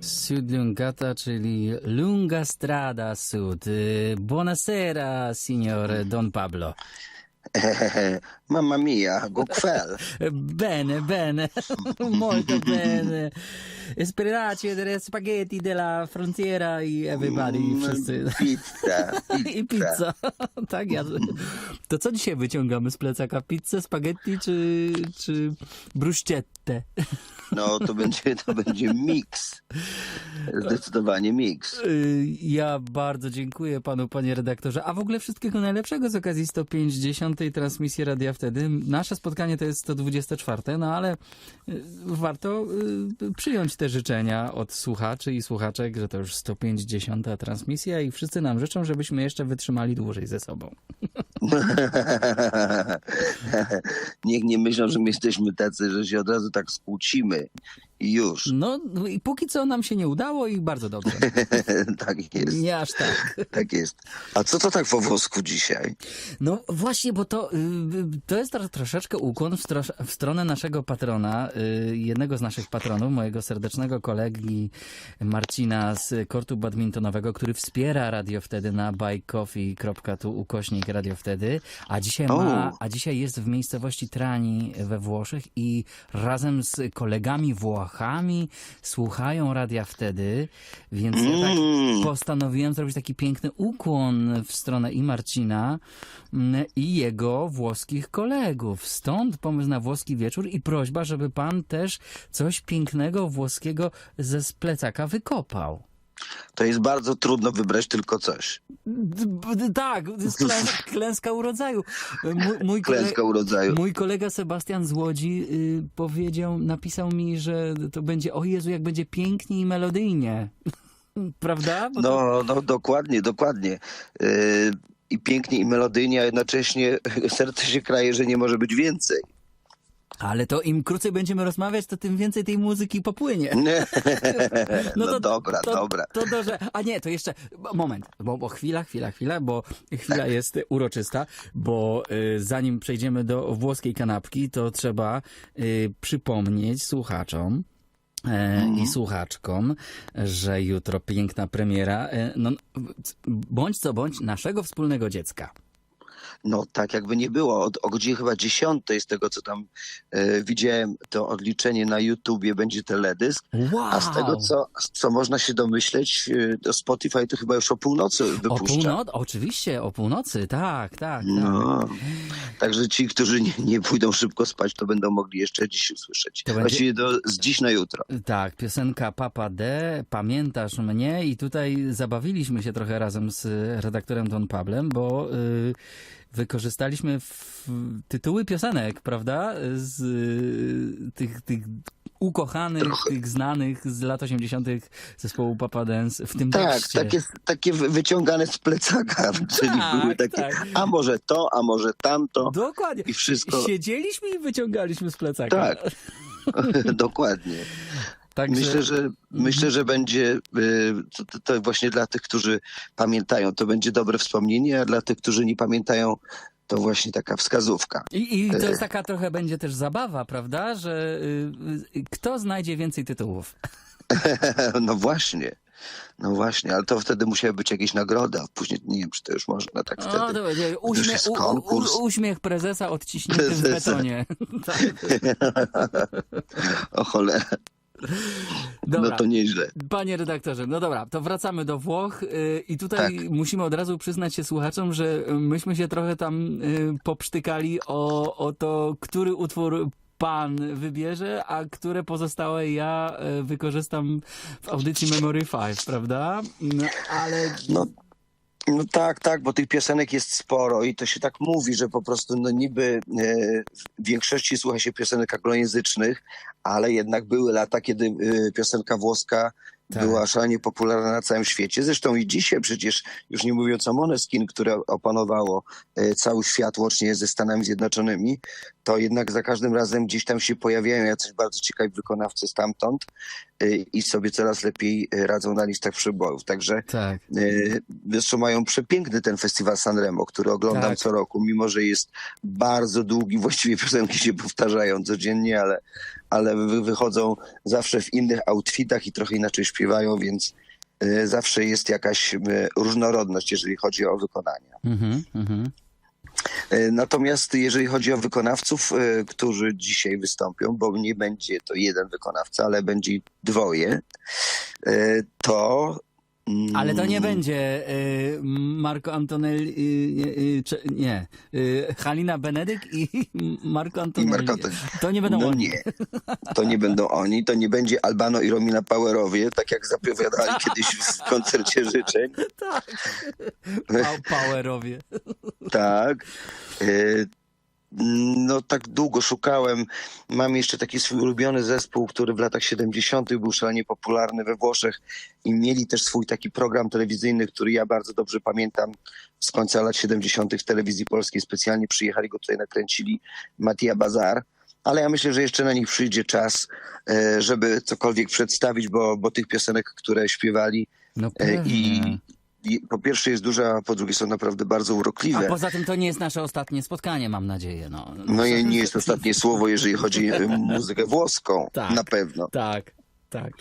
Sud Lungata, czyli Lunga Strada Sud. Buonasera, signor Don Pablo. Mamma mia, Gokwel. Bene, bene, molto bene. Speracie delle spaghetti della frontiera i everybody, Mm, wszyscy. Pizza, I pizza. tak, ja. To co dzisiaj wyciągamy z plecaka? Pizzę, spaghetti czy, czy bruschette? No to będzie, to będzie miks. Zdecydowanie miks. Y, Ja bardzo dziękuję panu, panie redaktorze. A w ogóle wszystkiego najlepszego z okazji 150. transmisji Radia Wtedy. Nasze spotkanie to jest 124, no ale y, warto y, przyjąć te życzenia od słuchaczy i słuchaczek, że to już 150. transmisja i wszyscy nam życzą, żebyśmy jeszcze wytrzymali dłużej ze sobą. Niech nie myślą, że my jesteśmy tacy, że się od razu tak skłócimy. I już. No i póki co nam się nie udało i bardzo dobrze. tak jest. Nie aż tak. Tak jest. A co to tak po włosku dzisiaj? No właśnie, bo to, y, to jest tro- troszeczkę ukłon w, stro- w stronę naszego patrona, y, jednego z naszych patronów, mojego serdecznego kolegi Marcina z kortu badmintonowego, który wspiera Radio Wtedy na buycoffee.tu ukośnik Radio Wtedy, a dzisiaj ma, a dzisiaj jest w miejscowości Trani we Włoszech i razem z kolegami Włochami słuchają Radia Wtedy, więc ja tak Mm. postanowiłem zrobić taki piękny ukłon w stronę i Marcina mm, i jego włoskich kolegów. Stąd pomysł na włoski wieczór i prośba, żeby pan też coś pięknego włoskiego ze z plecaka wykopał. To jest bardzo trudno wybrać tylko coś. Tak, klęska urodzaju. Mój, mój, Klęska urodzaju. mój kolega Sebastian z Łodzi y, powiedział, napisał mi, że to będzie, o Jezu, jak będzie pięknie i melodyjnie. Prawda? Bo to- No, no dokładnie, dokładnie. Yy, I pięknie, i melodyjnie, a jednocześnie serce się kraje, że nie może być więcej. Ale to im krócej będziemy rozmawiać, to tym więcej tej muzyki popłynie. No, dobra, to, dobra. To, to, że, a nie, to jeszcze moment, bo, bo chwila, chwila, chwila, bo chwila jest uroczysta, bo y, zanim przejdziemy do włoskiej kanapki, to trzeba y, przypomnieć słuchaczom, e, i słuchaczkom, że jutro piękna premiera, e, no, bądź co bądź, naszego wspólnego dziecka. No tak jakby nie było. Od, o godzinie chyba 10 z tego, co tam e, widziałem, to odliczenie na YouTubie będzie teledysk. Wow! A z tego, co, co można się domyśleć, e, to Spotify to chyba już o północy O wypuszcza. północy, oczywiście, o północy, tak, tak, tak. No. Także ci, którzy nie, nie pójdą szybko spać, to będą mogli jeszcze dziś usłyszeć. To będzie- Właściwie do, z dziś na jutro. Tak, piosenka Papa D, Pamiętasz mnie i tutaj zabawiliśmy się trochę razem z redaktorem Don Pablem, bo y, wykorzystaliśmy w, tytuły piosenek, prawda, z y, tych, tych ukochanych, Trochę. tych znanych z lat 80. zespołu Papa Dance w tym Tak, tekście. takie, takie wy- wyciągane z plecaka, czyli Tak, były takie, tak. a może to, a może tamto Dokładnie. i wszystko. Siedzieliśmy i wyciągaliśmy z plecaka. Tak. Dokładnie. Także, Myślę, że myślę, że będzie y, to, to- właśnie dla tych, którzy pamiętają, to będzie dobre wspomnienie, a dla tych, którzy nie pamiętają, to właśnie taka wskazówka. I, I to jest taka trochę będzie też zabawa, prawda, że y, y, kto znajdzie więcej tytułów? No właśnie. No właśnie, ale to wtedy musiały być jakieś nagrody, a później nie wiem, czy to już można tak wtedy. będzie już uśmiech, jest u, u, konkurs. uśmiech prezesa odciśnięty w Prezesa. betonie. tak. O cholera, Dobra. no to nieźle. Panie redaktorze, no dobra, to wracamy do Włoch y, i tutaj Tak. musimy od razu przyznać się słuchaczom, że myśmy się trochę tam y, popsztykali o, o to, który utwór pan wybierze, a które pozostałe ja y, wykorzystam w audycji Memory 5, prawda? No, ale No, no tak, tak, bo tych piosenek jest sporo i to się tak mówi, że po prostu no niby e, w większości słucha się piosenek anglojęzycznych, ale jednak były lata, kiedy e, piosenka włoska Tak. była szalenie popularna na całym świecie. Zresztą i dzisiaj przecież, już nie mówiąc o Moneskin, które opanowało e, cały świat łącznie ze Stanami Zjednoczonymi, to jednak za każdym razem gdzieś tam się pojawiają jacyś bardzo ciekawi wykonawcy stamtąd e, i sobie coraz lepiej e, radzą na listach przebojów. Także tak. Zresztą mają przepiękny ten festiwal Sanremo, który oglądam Tak. co roku, mimo że jest bardzo długi, właściwie piosenki się powtarzają codziennie, ale, ale wy- wychodzą zawsze w innych outfitach i trochę inaczej śpiewają, więc e, zawsze jest jakaś e, różnorodność, jeżeli chodzi o wykonania. Mhm, mhm. E, Natomiast jeżeli chodzi o wykonawców, którzy dzisiaj wystąpią, bo nie będzie to jeden wykonawca, ale będzie dwoje, to. Mm, Ale to nie będzie y, Marco Antonelli, y, nie, y, nie, Halina Benedyk i Marco Antonelli. Marco Antonelli. To nie będą No oni. nie, to nie będą oni, to nie będzie Albano i Romina Powerowie, tak jak zapowiadali kiedyś w koncercie życzeń. Tak. Powerowie. Tak. No tak długo szukałem. Mam jeszcze taki swój ulubiony zespół, który w latach 70. był szalenie popularny we Włoszech i mieli też swój taki program telewizyjny, który ja bardzo dobrze pamiętam z końca lat 70. w telewizji polskiej. Specjalnie przyjechali go tutaj nakręcili Mattia Bazar. Ale ja myślę, że jeszcze na nich przyjdzie czas, e, żeby cokolwiek przedstawić, bo, bo tych piosenek, które śpiewali No e, i, i po pierwsze jest duża, a po drugie są naprawdę bardzo A urokliwe. poza tym to nie jest nasze ostatnie spotkanie, mam nadzieję. No, No i nie jest ostatnie słowo, jeżeli chodzi o muzykę włoską. Tak. Na pewno. Tak, tak.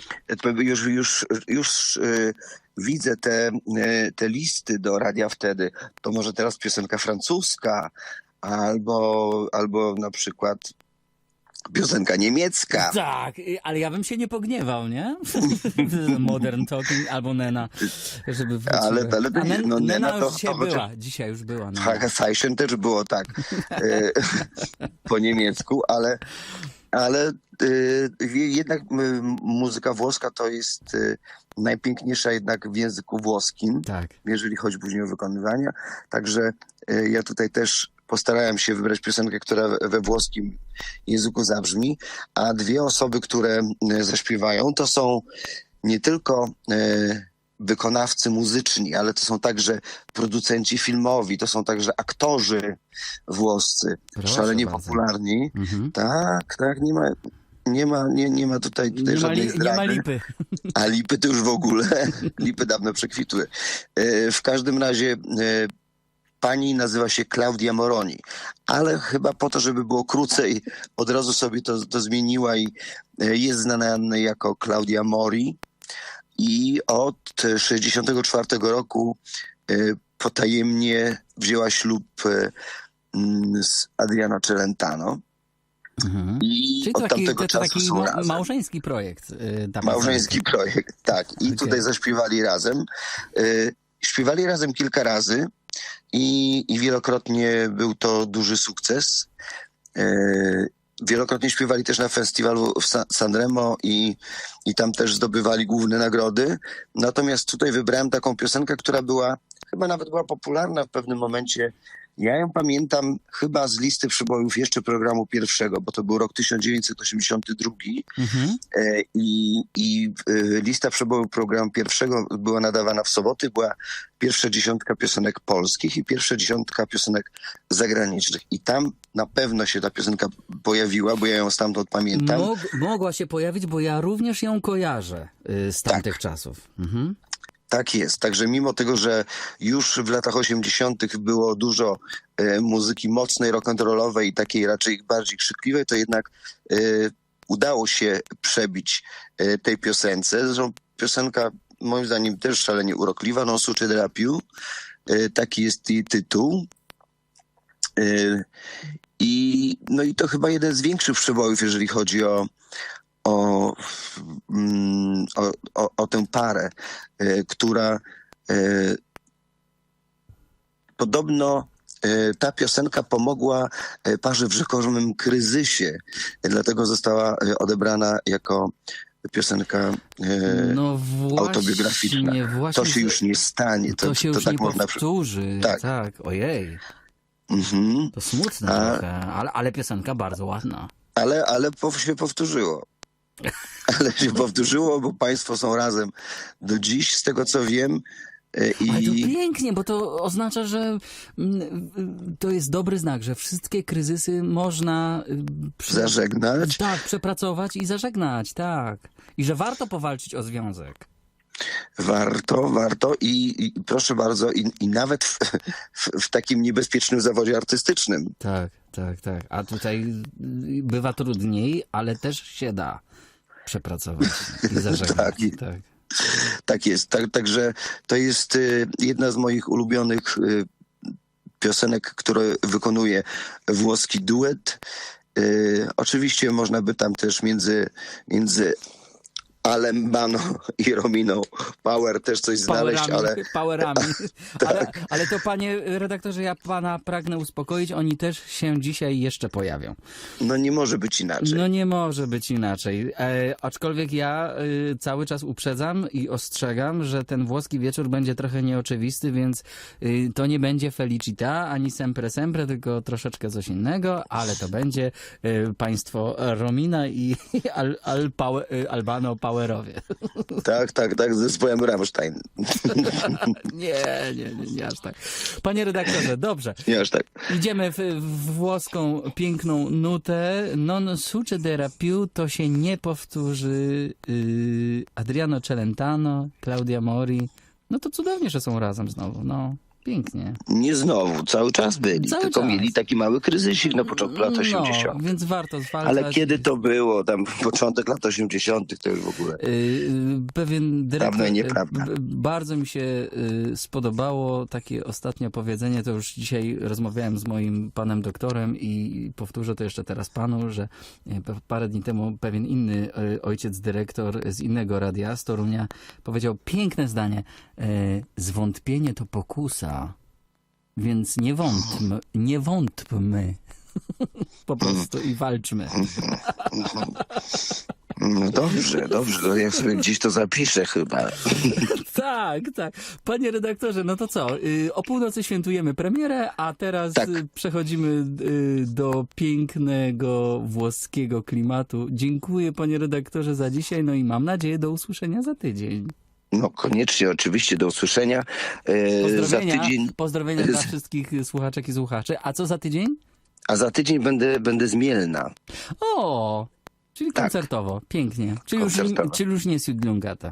Już, już, już y, widzę te, y, te listy do radia wtedy. To może teraz piosenka francuska, albo, albo na przykład piosenka niemiecka. Tak, ale ja bym się nie pogniewał, nie? Modern Talking albo Nena, żeby wróciły. Ale- ale nie- Nen- no, Nena Nena to- dzisiaj to była, dzisiaj już była. Nena. Haga Seichen też było tak y, po niemiecku, ale, ale y, jednak y, muzyka włoska to jest y, najpiękniejsza jednak w języku włoskim. Tak. jeżeli chodzi później o wykonywania. Także e, ja tutaj też postarałem się wybrać piosenkę, która we- włoskim języku zabrzmi, a dwie osoby, które e, zaśpiewają, to są nie tylko e, wykonawcy muzyczni, ale to są także producenci filmowi, to są także aktorzy włoscy, Proszę szalenie bardzo. popularni. Mhm. Tak, tak, nie ma, nie ma, nie, nie ma tutaj, tutaj Nie, ma żadnej li, nie ma lipy. A lipy to już w ogóle, lipy dawno przekwitły. E, W każdym razie pani nazywa się Claudia Moroni, ale chyba po to, żeby było krócej, od razu sobie to, to zmieniła i e, jest znana jako Claudia Mori i od 64 roku e, potajemnie wzięła ślub e, mm, z Adriano Celentano Mhm. i Czyli to od taki, tamtego to, to czasu taki są razem. małżeński projekt. y, ta Małżeński projekt, tak. I Okej. tutaj zaśpiewali razem. Y, Śpiewali razem kilka razy i, i wielokrotnie był to duży sukces. Y, Wielokrotnie śpiewali też na festiwalu w Sa- Sanremo i, i tam też zdobywali główne nagrody. Natomiast tutaj wybrałem taką piosenkę, która była, chyba nawet była popularna w pewnym momencie. Ja ją pamiętam chyba z listy przybojów jeszcze programu pierwszego, bo to był rok 1982. Mhm. E, I, i e, lista przeboju programu pierwszego była nadawana w soboty. Była pierwsza dziesiątka piosenek polskich i pierwsza dziesiątka piosenek zagranicznych. I tam na pewno się ta piosenka pojawiła, bo ja ją stamtąd pamiętam. Mog, mogła się pojawić, bo ja również ją kojarzę y, z tamtych Tak. czasów. Mhm. Tak jest. Także mimo tego, że już w latach 80. było dużo e, muzyki mocnej, rock'n'rollowej i takiej raczej bardziej krzykliwej, to jednak e, udało się przebić e, tej piosence. Zresztą piosenka moim zdaniem też szalenie urokliwa, Non suce de la più. E, taki jest jej tytuł. I, no i to chyba jeden z większych przebojów, jeżeli chodzi o, o, mm, o, o, o tę parę, e, która e, podobno e, ta piosenka pomogła parze w rzekomym kryzysie, dlatego została odebrana jako piosenka e, No właśnie, autobiograficzna. właśnie. To się już nie stanie. To, się już tak nie można powtórzy. Tak. tak. ojej. Mhm. To smutne A- trochę, ale, ale piosenka bardzo ładna. Ale, ale się powtórzyło. Ale się powtórzyło, bo państwo są razem do dziś, z tego co wiem. e, Ale to I pięknie, bo to oznacza, że mm, to jest dobry znak, że wszystkie kryzysy można y, prze- zażegnać. tak, przepracować i zażegnać, tak. I że warto powalczyć o związek. Warto, warto i, i proszę bardzo, i, i nawet w, w, w takim niebezpiecznym zawodzie artystycznym. Tak. tak, tak. A tutaj y, bywa trudniej, ale też się da przepracować i zażegnać. Tak, i- tak. Tak jest. Tak, także to jest y, jedna z moich ulubionych y, piosenek, które wykonuje włoski duet. Y, oczywiście można by tam też między, między Alembano i Romino Power też coś znaleźć, Powerami, ale powerami. Tak. ale, ale to panie redaktorze, ja pana pragnę uspokoić, oni też się dzisiaj jeszcze pojawią. no nie może być inaczej. No nie może być inaczej. E, aczkolwiek ja y, cały czas uprzedzam i ostrzegam, że ten włoski wieczór będzie trochę nieoczywisty, więc y, to nie będzie Felicita ani Sempre Sempre, tylko troszeczkę coś innego, ale to będzie y, państwo Romina i Al, Al, Power, Albano Powerowie. Tak, tak, tak, z zespołem Rammstein. nie, nie, nie, nie aż tak. Panie redaktorze, dobrze. Nie aż tak. Idziemy w, w włoską piękną nutę. Non succederà più, to się nie powtórzy. Yy, Adriano Celentano, Claudia Mori. No to cudownie, że są razem znowu. No, pięknie. Nie znowu, cały czas byli. Cały tylko czas. mieli taki mały kryzysik na początku lat 80. No, więc warto zwalczać. Ale kiedy to było? Tam początek lat 80. to już w ogóle. Yy, Pewien dyrektor. Dawno i nieprawda. b- Bardzo mi się yy, spodobało takie ostatnie powiedzenie. To już dzisiaj rozmawiałem z moim panem doktorem i powtórzę to jeszcze teraz panu, że parę dni temu pewien inny yy, ojciec dyrektor z innego radia z Torunia powiedział piękne zdanie. Zwątpienie to pokusa, więc nie wątpmy, nie wątpmy. Po prostu i walczmy. No dobrze, dobrze. No ja sobie gdzieś to zapiszę chyba. Tak, tak. Panie redaktorze, no to co? Y, O północy świętujemy premierę, a teraz Tak. y, przechodzimy y, do pięknego włoskiego klimatu. Dziękuję panie redaktorze za dzisiaj, no i mam nadzieję do usłyszenia za tydzień. No koniecznie, oczywiście, do usłyszenia. E, za Pozdrowienia, tydzień, pozdrowienia dla wszystkich słuchaczek i słuchaczy. A co za tydzień? a za tydzień będę, będę z Mielna. O, czyli Tak. koncertowo, pięknie. Czyli już, czyli już nie Siudlungata.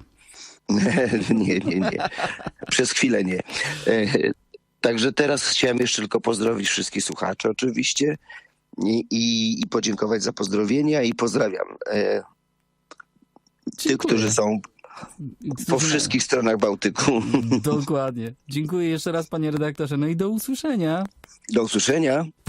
nie, nie, nie. Przez chwilę nie. E, Także teraz chciałem jeszcze tylko pozdrowić wszystkich słuchaczy oczywiście i, i, i podziękować za pozdrowienia i pozdrawiam e, tych, którzy są po wszystkich stronach Bałtyku. Dokładnie. Dziękuję jeszcze raz panie redaktorze, no i do usłyszenia. Do usłyszenia.